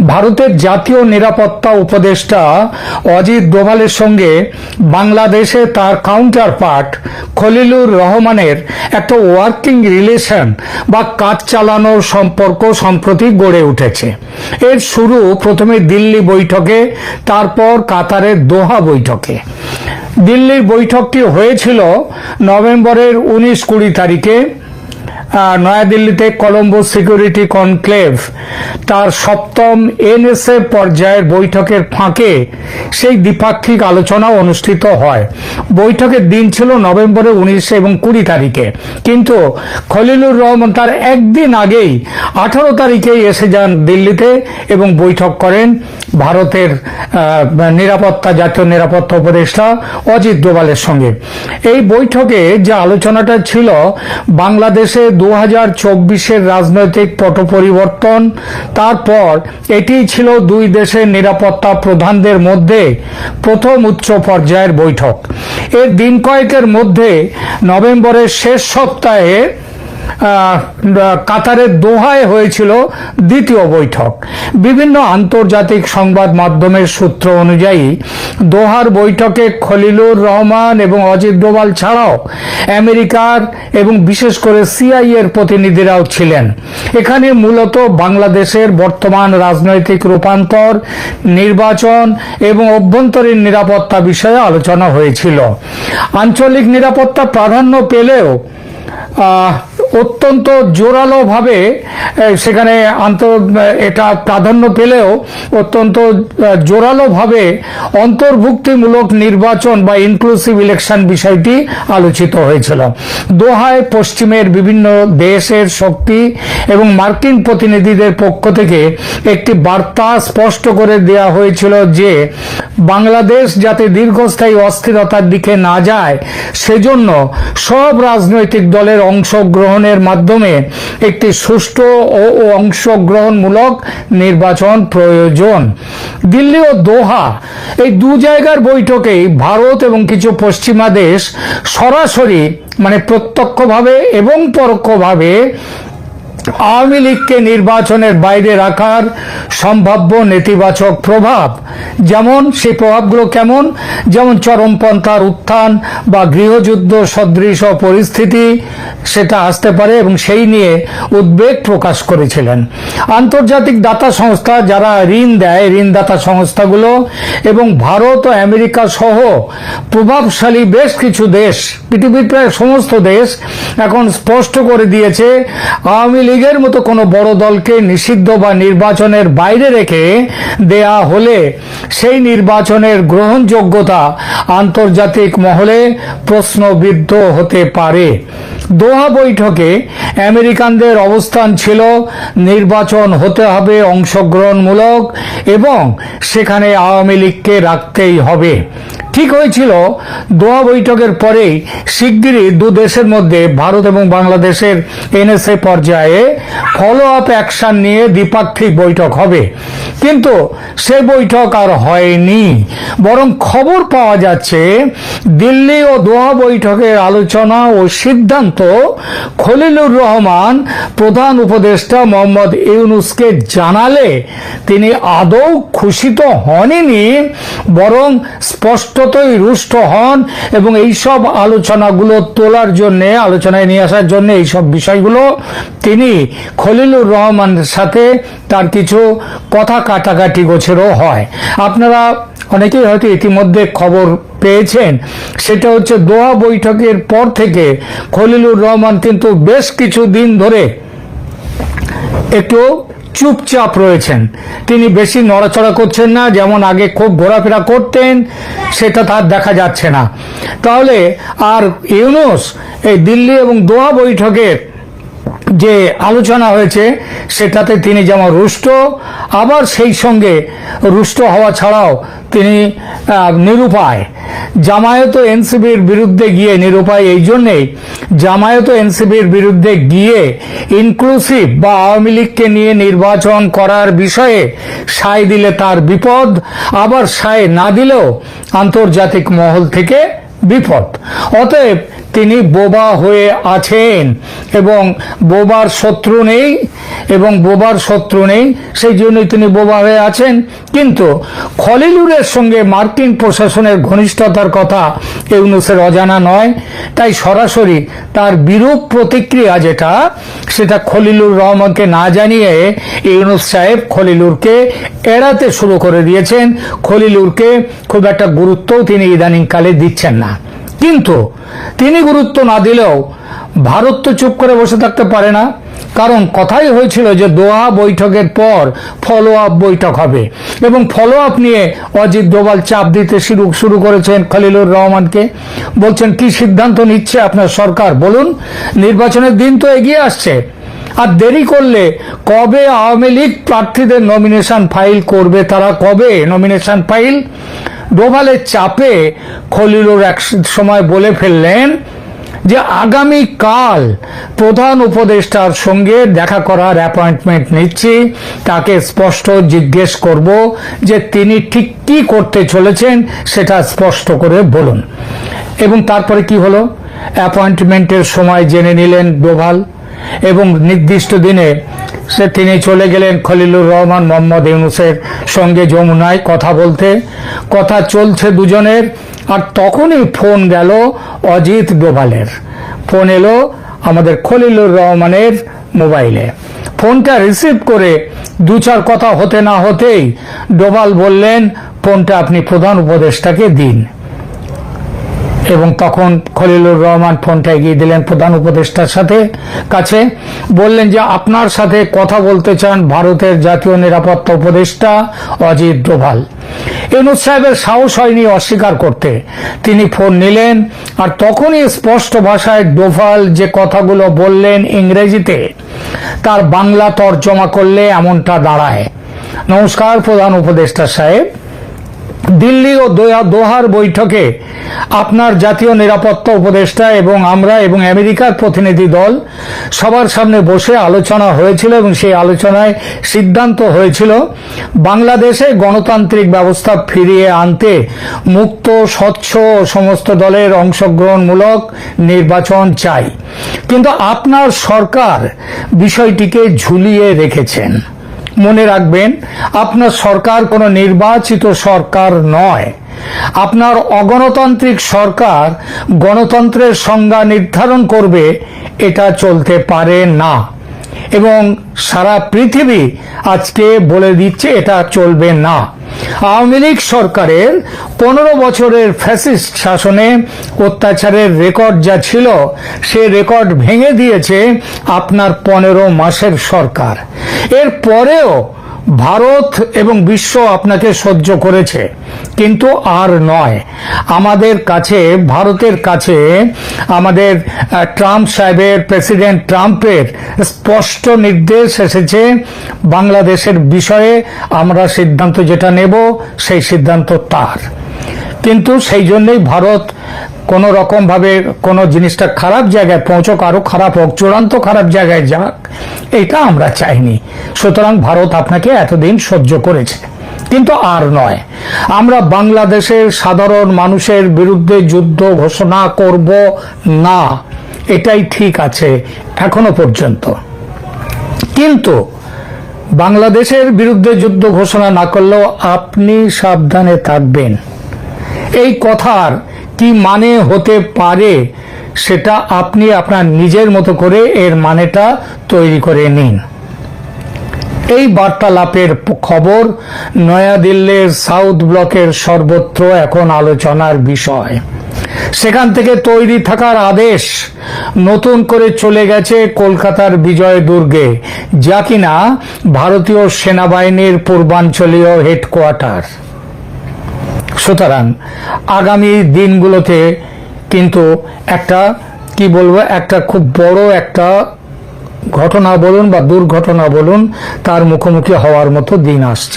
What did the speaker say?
ভারতের জাতীয় নিরাপত্তা উপদেষ্টা অজিত ডোভালের সঙ্গে বাংলাদেশে তার কাউন্টার পার্ট খলিলুর রহমানের একটা ওয়ার্কিং রিলেশন বা কাজ চালানোর সম্পর্ক সম্প্রতি গড়ে উঠেছে। এর শুরু প্রথমে দিল্লি বৈঠকে, তারপর কাতারের দোহা বৈঠকে। দিল্লির বৈঠকটি হয়েছিল নভেম্বরের উনিশ কুড়ি তারিখে। নয়াদিল্লিতে কলম্বো সিকিউরিটি কনক্লেভ। তার সপ্তম এনএসএ পর্যায়ের বৈঠকের ফাঁকে সেই দ্বিপাক্ষিক আলোচনা অনুষ্ঠিত হয়। বৈঠকের দিন ছিল নভেম্বরের উনিশ এবং কুড়ি তারিখে। কিন্তু খলিলুর রহমান তার একদিন আগেই আঠারো তারিখেই এসে যান দিল্লিতে এবং বৈঠক করেন ভারতের নিরাপত্তা, জাতীয় নিরাপত্তা উপদেষ্টা অজিত ডোভালের সঙ্গে। এই বৈঠকে যে আলোচনাটা ছিল বাংলাদেশে দু হাজার চব্বিশের রাজনৈতিক পট পরিবর্তন তারপর এটি ছিল দুই দেশের নিরাপত্তা প্রধানদের মধ্যে প্রথম উচ্চ পর্যায়ের বৈঠক। এর দিন কয়েকের মধ্যে নভেম্বরের শেষ সপ্তাহে কাতারের দোহায় হয়েছিল দ্বিতীয় বৈঠক। বিভিন্ন আন্তর্জাতিক সংবাদ মাধ্যমের সূত্র অনুযায়ী, দোহার বৈঠকে খলিলুর রহমান এবং অজিত ডোভাল ছাড়াও আমেরিকার এবং বিশেষ করে সিআই এর প্রতিনিধিরাও ছিলেন। এখানে মূলত বাংলাদেশের বর্তমান রাজনৈতিক রূপান্তর, নির্বাচন এবং অভ্যন্তরীণ নিরাপত্তা বিষয়ে আলোচনা হয়েছিল। আঞ্চলিক নিরাপত্তা প্রাধান্য পেলেও অত্যন্ত জোরালোভাবে সেখানে আন্তর এটা প্রাধান্য পেলেও অত্যন্ত জোরালোভাবে অন্তর্ভুক্তিমূলক নির্বাচন বা ইনক্লুসিভ ইলেকশন বিষয়টি আলোচিত হয়েছিল। দোহায় পশ্চিমের বিভিন্ন দেশের শক্তি এবং মার্কিন প্রতিনিধিদের পক্ষ থেকে একটি বার্তা স্পষ্ট করে দেওয়া হয়েছিল যে, বাংলাদেশ যাতে দীর্ঘস্থায়ী অস্থিরতার দিকে না যায়, সেজন্য সব রাজনৈতিক দলের অংশগ্রহণের মাধ্যমে একটি সুষ্ঠু ও ও অংশগ্রহণমূলক নির্বাচন প্রয়োজন। দিল্লি ও দোহা এই দু জায়গার বৈঠকেই ভারত এবং কিছু পশ্চিমা দেশ সরাসরি মানে প্রত্যক্ষভাবে এবং পরোক্ষভাবে আওয়ামী লীগকে নির্বাচনের বাইরে রাখার সম্ভাব্য নেতিবাচক প্রভাব। যেমন সেই প্রভাবগুলো কেমন? যেমন চরমপন্থার উত্থান বা গৃহযুদ্ধ সদৃশ পরিস্থিতি, সেটা আসতে পারে এবং সেই নিয়ে উদ্বেগ প্রকাশ করেছিলেন। আন্তর্জাতিক দাতা সংস্থা যারা ঋণ দেয়, ঋণদাতা সংস্থাগুলো এবং ভারত ও আমেরিকা সহ প্রভাবশালী বেশ কিছু দেশ, পৃথিবীর প্রায় সমস্ত দেশ এখন স্পষ্ট করে দিয়েছে, আওয়ামী লীগের মতো কোনো বড় দলকে নিষিদ্ধ বা নির্বাচনের বাইরে রেখে দেয়া হলে সেই নির্বাচনের গ্রহণযোগ্যতা আন্তর্জাতিক মহলে প্রশ্নবিদ্ধ হতে পারে। দোহা বৈঠকে আমেরিকানদের অবস্থান ছিল নির্বাচন হতে হবে অংশগ্রহণমূলক এবং সেখানে আওয়ামী লীগকে রাখতেই হবে। ঠিক হয়েছিল, দোয়া বৈঠকের পরেই শিগগিরই দু দেশের মধ্যে ভারত এবং বাংলাদেশের এনএসএ পর্যায়ে ফলো আপ অ্যাকশন নিয়ে দ্বিপাক্ষিক বৈঠক হবে। কিন্তু সে বৈঠক আর হয়নি। বরং খবর পাওয়া যাচ্ছে, দিল্লি ও দোহা বৈঠকের আলোচনা ও সিদ্ধান্ত খলিলুর রহমান প্রধান উপদেষ্টা মোহাম্মদ ইউনুসকে জানালে তিনি আদৌ খুশি তো হননি, বরং স্পষ্টতই রুষ্ট হন এবং এইসব আলোচনাগুলো তোলার জন্য, আলোচনায় নিয়ে আসার জন্য এইসব বিষয়গুলো, তিনি খলিলুর রহমানের সাথে তার কিছু কথা কাটাকাটি গোছেরও হয়। আপনারা অনেকেই হয়তো ইতিমধ্যে খবর পেয়েছেন, সেটা হচ্ছে দোহা বৈঠকের পর থেকে খলিলুর রহমান কিন্তু বেশ কিছু দিন ধরে একটু চুপচাপ রয়েছেন। তিনি বেশি নড়াচড়া করছেন না, যেমন আগে খুব ঘোরাফেরা করতেন, সেটা তার দেখা যাচ্ছে না। তাহলে আর ইউনুস এই দিল্লি এবং দোয়া বৈঠকের যে আলোচনা হয়েছে, সেটাতে তিনি যেমন রুষ্ট, আবার সেই সঙ্গে রুষ্ট হওয়া ছাড়াও তিনি নিরুপায়। জামায়াত এনসিবির বিরুদ্ধে গিয়ে নিরুপায় এই জন্যেই জামায়াত এনসিবির বিরুদ্ধে গিয়ে ইনক্লুসিভ বা আওয়ামী লীগকে নিয়ে নির্বাচন করার বিষয়ে সায় দিলে তার বিপদ, আবার সায় না দিলেও আন্তর্জাতিক মহল থেকে বিপদ। অতএব তিনি বোবা হয়ে আছেন এবং বোবার শত্রু নেই এবং বোবার শত্রু নেই, সেই জন্যই তিনি বোবা হয়ে আছেন। কিন্তু খলিলুরের সঙ্গে মার্কিন প্রশাসনের ঘনিষ্ঠতার কথা ইউনুসের অজানা নয়। তাই সরাসরি তার বিরূপ প্রতিক্রিয়া যেটা, সেটা খলিলুর রহমানকে না জানিয়ে ইউনুস সাহেব খলিলুরকে এড়াতে শুরু করে দিয়েছেন। খলিলুরকে খুব একটা গুরুত্বও তিনি ইদানিংকালে দিচ্ছেন না। কিন্তু তিনি গুরুত্ব না দিলেও ভারত তো চুপ করে বসে থাকতে পারে না। কারণ কথাই হয়েছিল যে দোহা বৈঠকের পর ফলো আপ বৈঠক হবে। এবং ফলো আপ নিয়ে অজিত ডোভাল চাপ দিতে শুরু শুরু করেছেন খলিলুর রহমানকে। বলছেন, কি সিদ্ধান্ত নিচ্ছে আপনার সরকার? বলুন, নির্বাচনের দিন তো এগিয়ে আসছে। আর দেরি করলে কবে আওয়ামী লীগ প্রার্থীদের নমিনেশন ফাইল করবে? তারা কবে নমিনেশন ফাইল ডোভালের চাপে খলিলুর এক সময় বলে ফেললেন যে আগামী কাল প্রধান উপদেষ্টার সঙ্গে দেখা করার অ্যাপয়েন্টমেন্ট নিচ্ছি। তাকে স্পষ্ট জিজ্ঞেস করব যে তিনি ঠিক কি করতে চলেছেন সেটা স্পষ্ট করে বলুন। এবং তারপরে কি হলো? অ্যাপয়েন্টমেন্টের সময় জেনে নিলেন ডোভাল। এবং নির্দিষ্ট দিনে সে তিনি চলে গেলেন খলিলুর রহমান মোহাম্মদ ইউনুসের সঙ্গে যমুনায় কথা বলতে। কথা চলছে দুজনের, আর তখনই ফোন গেল অজিত ডোভালের। ফোন এলো আমাদের খলিলুর রহমানের মোবাইলে। ফোনটা রিসিভ করে দু চার কথা হতে না হতেই ডোভাল বললেন, ফোনটা আপনি প্রধান উপদেষ্টাকে দিন। এবং তখন খলিলুর রহমান ফোনটা এগিয়ে দিলেন প্রধান উপদেষ্টার সাথে কাছে। বললেন যে, আপনার সাথে কথা বলতে চান ভারতের জাতীয় নিরাপত্তা উপদেষ্টা অজিত ডোভাল। ইউনুস সাহেবের সাহস হয়নি অস্বীকার করতে। তিনি ফোন নিলেন আর তখনই স্পষ্ট ভাষায় ডোভাল যে কথাগুলো বললেন ইংরেজিতে, তার বাংলা তর্জমা করলে এমনটা দাঁড়ায়। নমস্কার, প্রধান উপদেষ্টা সাহেব। দিল্লি ও দোহা- দোহার বৈঠকে আপনার জাতীয় নিরাপত্তা উপদেষ্টা এবং আমরা এবং আমেরিকার প্রতিনিধি দল সবার সামনে বসে আলোচনা হয়েছিল এবং সেই আলোচনায় সিদ্ধান্ত হয়েছিল বাংলাদেশে গণতান্ত্রিক ব্যবস্থা ফিরিয়ে আনতে মুক্ত, স্বচ্ছ সমস্ত দলের অংশগ্রহণমূলক নির্বাচন চাই। কিন্তু আপনার সরকার বিষয়টিকে ঝুলিয়ে রেখেছেন। মনে রাখবেন, আপনার সরকার কোনো নির্বাচিত সরকার নয়। আপনার অগণতান্ত্রিক সরকার গণতন্ত্রের সংজ্ঞা নির্ধারণ করবে, এটা চলতে পারে না। এবং সারা পৃথিবী আজকে বলে দিচ্ছে এটা চলবে না। আওয়ামী লীগ সরকারের পনেরো বছরের ফ্যাসিস্ট শাসনে অত্যাচারের রেকর্ড যা ছিল, সে রেকর্ড ভেঙে দিয়েছে আপনার পনেরো মাসের সরকার। এর পরেও ভারত এবং বিশ্ব আপনাকে সহ্য করেছে, কিন্তু আর নয়। আমাদের কাছে, ভারতের কাছে আমাদের ট্রাম্প সাহেবের, প্রেসিডেন্ট ট্রাম্পের স্পষ্ট নির্দেশ এসেছে বাংলাদেশের বিষয়ে। আমরা সিদ্ধান্ত যেটা নেব, সেই সিদ্ধান্ত তার। কিন্তু সেই জন্যই ভারত কোনো রকমভাবে কোনো জিনিসটা খারাপ জায়গায় পৌঁছক আরও খারাপ হোক, চূড়ান্ত খারাপ জায়গায় যাক, এটা আমরা চাইনি। সুতরাং ভারত আপনাকে এতদিন সহ্য করেছে। কিন্তু আর নয়। আমরা বাংলাদেশের সাধারণ মানুষের বিরুদ্ধে যুদ্ধ ঘোষণা করব না। এটাই ঠিক আছে এখনও পর্যন্ত। কিন্তু বাংলাদেশের বিরুদ্ধে যুদ্ধ ঘোষণা না করলেও আপনি সাবধানে থাকবেন। এই কথার কি মানে হতে পারে, সেটা আপনি আপনার নিজের মতো করে এর মানেটা তৈরি করে নিন। এই বার্তালাপের খবর নয়াদিল্লির সাউথ ব্লকের সর্বত্র এখন আলোচনার বিষয়। সেখান থেকে তৈরি থাকার আদেশ নতুন করে চলে গেছে কলকাতার বিজয় দুর্গে, যা কিনা ভারতীয় সেনাবাহিনীর পূর্বাঞ্চলীয় হেডকোয়ার্টার। সুতরাং আগামী দিনগুলোতে কিন্তু একটা, কি বলব, একটা খুব বড় একটা ঘটনা বলুন বা দুর্ঘটনা বলুন, তার মুখোমুখি হওয়ার মতো দিন আসছে।